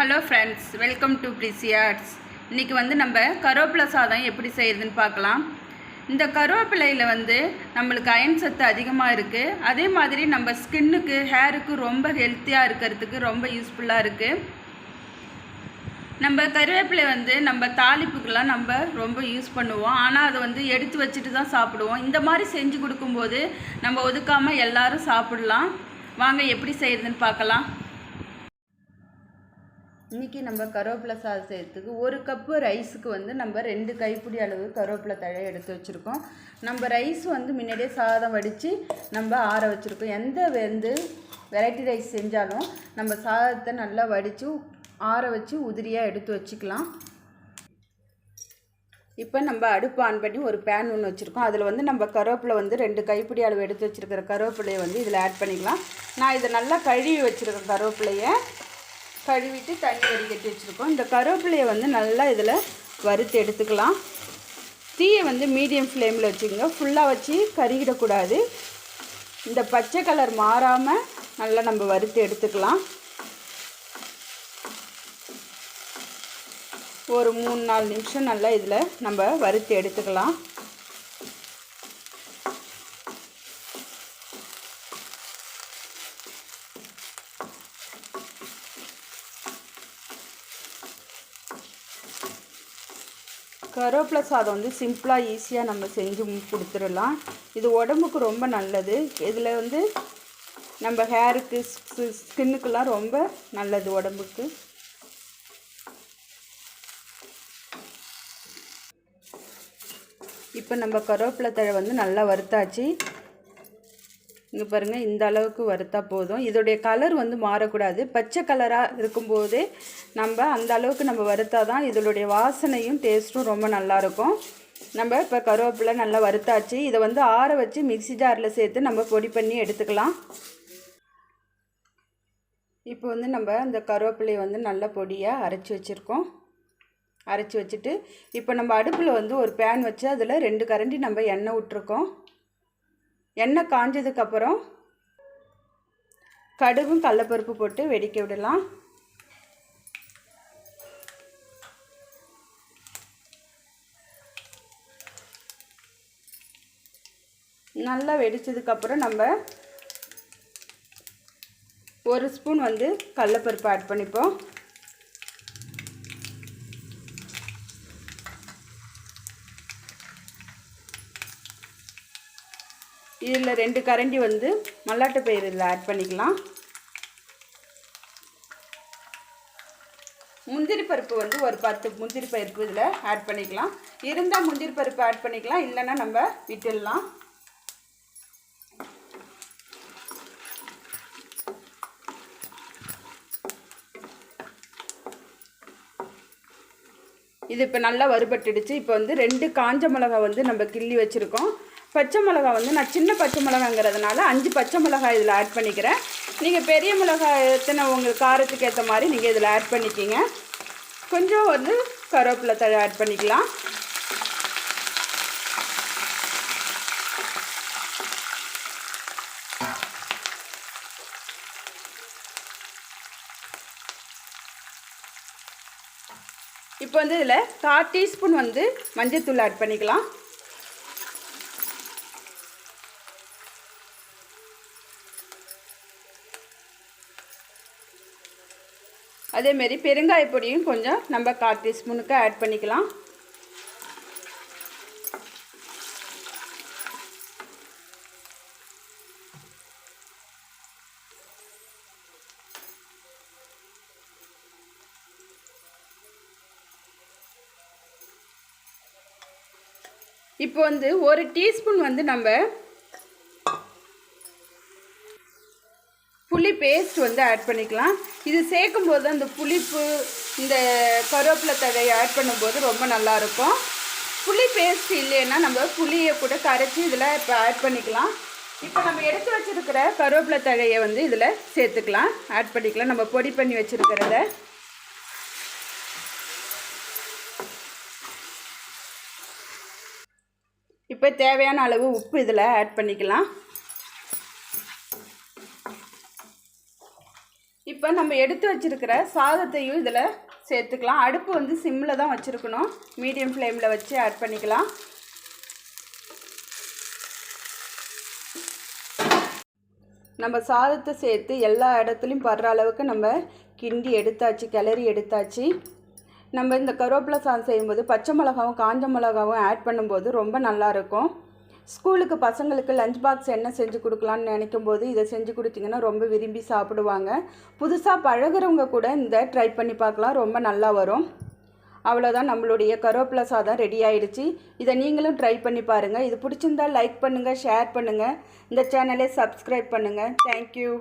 Hello friends welcome to பிரிசி arts இன்றைக்கி வந்து நம்ம கருவேப்பிலை சாதம் எப்படி செய்கிறதுன்னு பார்க்கலாம். இந்த கருவேப்பிலையில் வந்து நம்மளுக்கு அயன் சத்து அதிகமாக இருக்குது அதே மாதிரி நம்ம ஸ்கின்னுக்கு ஹேருக்கு ரொம்ப ஹெல்த்தியாக இருக்கிறதுக்கு ரொம்ப யூஸ்ஃபுல்லாக இருக்குது நம்ம கருவேப்பிலை வந்து நம்ம தாளிப்புக்கெலாம் நம்ம ரொம்ப யூஸ் பண்ணுவோம். ஆனால் அதை வந்து எடுத்து வச்சுட்டு தான் சாப்பிடுவோம். இந்த மாதிரி செஞ்சு கொடுக்கும்போது நம்ம ஒதுக்காமல் எல்லோரும் சாப்பிடலாம். வாங்க எப்படி செய்கிறதுன்னு பார்க்கலாம். இன்றைக்கி நம்ம கருவேப்பிலை சாதம் செய்கிறதுக்கு ஒரு கப்பு ரைஸுக்கு வந்து நம்ம ரெண்டு கைப்பிடி அளவு கருவேப்பிலை தழை எடுத்து வச்சுருக்கோம். நம்ம ரைஸ் வந்து முன்னாடியே சாதம் வடித்து நம்ம ஆற வச்சுருக்கோம். எந்த வந்து வெரைட்டி ரைஸ் செஞ்சாலும் நம்ம சாதத்தை நல்லா வடித்து ஆற வச்சு உதிரியாக எடுத்து வச்சுக்கலாம். இப்போ நம்ம அடுப்பு ஆன் பண்ணி ஒரு பேன் ஒன்று வச்சுருக்கோம். அதில் வந்து நம்ம கருவேப்பிலை வந்து ரெண்டு கைப்பிடி அளவு எடுத்து வச்சுருக்கிற கருவேப்பிலையை வந்து இதில் ஆட் பண்ணிக்கலாம். நான் இதை நல்லா கழுவி வச்சுருக்கேன் கருவேப்பிலையை. கழுவிட்டு தண்ணி வடிகட்டி வச்சுருக்கோம். இந்த கருவேப்பிலையை வந்து நல்லா இதில் வறுத்து எடுத்துக்கலாம். தீயை வந்து மீடியம் ஃப்ளேமில் வச்சுக்கோங்க. ஃபுல்லாக வச்சு கருகிடக்கூடாது. இந்த பச்சை கலர் மாறாமல் நல்லா நம்ம வறுத்து எடுத்துக்கலாம். ஒரு மூணு நாலு நிமிஷம் நல்லா இதில் நம்ம வறுத்து எடுத்துக்கலாம். கருவேப்பிலை சாதம் வந்து சிம்பிளாக ஈஸியாக நம்ம செஞ்சு கொடுத்துடலாம். இது உடம்புக்கு ரொம்ப நல்லது. இதில் வந்து நம்ம ஹேருக்கு ஸ்கின்னுக்கெல்லாம் ரொம்ப நல்லது உடம்புக்கு. இப்போ நம்ம கருவேப்பிலை தழை வந்து நல்லா வறுத்தாச்சு. இங்கே பாருங்கள் இந்த அளவுக்கு வறுத்தா போதும். இதோடைய கலர் வந்து மாறக்கூடாது. பச்சை கலராக இருக்கும்போதே நம்ம அந்த அளவுக்கு நம்ம வறுத்தா தான் இதனுடைய வாசனையும் டேஸ்ட்டும் ரொம்ப நல்லாயிருக்கும் நம்ம இப்போ கருவேப்பிலை நல்லா வறுத்தாச்சு. இதை வந்து ஆற வச்சு மிக்சி ஜாரில் சேர்த்து நம்ம பொடி பண்ணி எடுத்துக்கலாம். இப்போ வந்து நம்ம அந்த கருவேப்பிலையை வந்து நல்ல பொடியாக அரைச்சி வச்சுருக்கோம். அரைச்சி வச்சுட்டு இப்போ நம்ம அடுப்பில் வந்து ஒரு பேன் வச்சு அதில் ரெண்டு கரண்டி நம்ம எண்ணெய் விட்ருக்கோம் எண்ணெய் காஞ்சதுக்கப்புறம் கடுகும் கடலப்பருப்பு போட்டு வெடிக்க விடலாம். நல்லா வெடித்ததுக்கப்புறம் நம்ம ஒரு ஸ்பூன் வந்து கடலப்பருப்பு ஆட் பண்ணிப்போம். இதில் ரெண்டு கரண்டி வந்து மல்லாட்டு பயிர் இதில் ஆட் பண்ணிக்கலாம். முந்திரி பருப்பு வந்து ஒரு பத்து முந்திரி பருப்பு இதில் ஆட் பண்ணிக்கலாம். இருந்தால் முந்திரி பருப்பு ஆட் பண்ணிக்கலாம் இல்லைன்னா நம்ம விட்டுடலாம். இது இப்போ நல்லா வறுபட்டுடுச்சு. இப்போ வந்து ரெண்டு காஞ்ச மிளகா வந்து நம்ம கிள்ளி வச்சுருக்கோம். பச்சை மிளகா வந்து நான் சின்ன பச்சை மிளகாங்கிறதுனால அஞ்சு பச்சை மிளகாய் இதில் ஆட் பண்ணிக்கிறேன். நீங்கள் பெரிய மிளகாய் எத்தனை உங்கள் காரத்துக்கு ஏற்ற மாதிரி நீங்கள் இதில் ஆட் பண்ணிக்கிங்க. கொஞ்சம் வந்து கருவேப்பிலை தழை ஆட் பண்ணிக்கலாம். இப்போ வந்து இதில் கால் டீஸ்பூன் வந்து மஞ்சள் தூள் ஆட் பண்ணிக்கலாம். அதேமாரி பெருங்காய பொடியும் கொஞ்சம் நம்ம கால் டீஸ்பூனுக்கு ஆட் பண்ணிக்கலாம். இப்போ வந்து ஒரு டீஸ்பூன் வந்து நம்ம புளி பேஸ்ட் வந்து ஆட் பண்ணிக்கலாம். இது சேர்க்கும்போது அந்த புளிப்பு இந்த கருவேப்பிலை தழையை ஆட் பண்ணும்போது ரொம்ப நல்லாயிருக்கும். புளி பேஸ்ட் இல்லைன்னா நம்ம புளியை கூட கரைச்சி இதில் இப்போ ஆட் பண்ணிக்கலாம். இப்போ நம்ம எடுத்து வச்சுருக்கிற கருவேப்பிலை தழையை வந்து இதில் சேர்த்துக்கலாம். ஆட் பண்ணிக்கலாம். நம்ம பொடி பண்ணி வச்சுருக்கிறத. இப்போ தேவையான அளவு உப்பு இதில் ஆட் பண்ணிக்கலாம். இப்போ நம்ம எடுத்து வச்சிருக்கிற சாதத்தையும் இதில் சேர்த்துக்கலாம். அடுப்பு வந்து சிம்மில் தான் வச்சுருக்கணும். மீடியம் ஃப்ளேமில் வச்சு ஆட் பண்ணிக்கலாம். நம்ம சாதத்தை சேர்த்து எல்லா இடத்துலையும் படுற அளவுக்கு நம்ம கிண்டி எடுத்தாச்சு கிளறி எடுத்தாச்சு. நம்ம இந்த கருவேப்பிலை சாதம் செய்யும்போது பச்சை மிளகாவும் காஞ்ச மிளகாவும் ஆட் பண்ணும்போது ரொம்ப நல்லாயிருக்கும் ஸ்கூலுக்கு பசங்களுக்கு லஞ்ச் பாக்ஸ் என்ன செஞ்சு கொடுக்கலான்னு நினைக்கும் போது இதை செஞ்சு கொடுத்தீங்கன்னா ரொம்ப விரும்பி சாப்பிடுவாங்க. புதுசாக பழகுறவங்க கூட இந்த ட்ரை பண்ணி பார்க்கலாம். ரொம்ப நல்லா வரும். அவ்வளோதான் நம்மளுடைய கருவேப்பிலை சாதம் ரெடி ஆயிடுச்சு. இதை நீங்களும் ட்ரை பண்ணி பாருங்கள் இது பிடிச்சிருந்தா லைக் பண்ணுங்கள் ஷேர் பண்ணுங்கள் இந்த சேனலை சப்ஸ்கிரைப் பண்ணுங்கள் தேங்க்யூ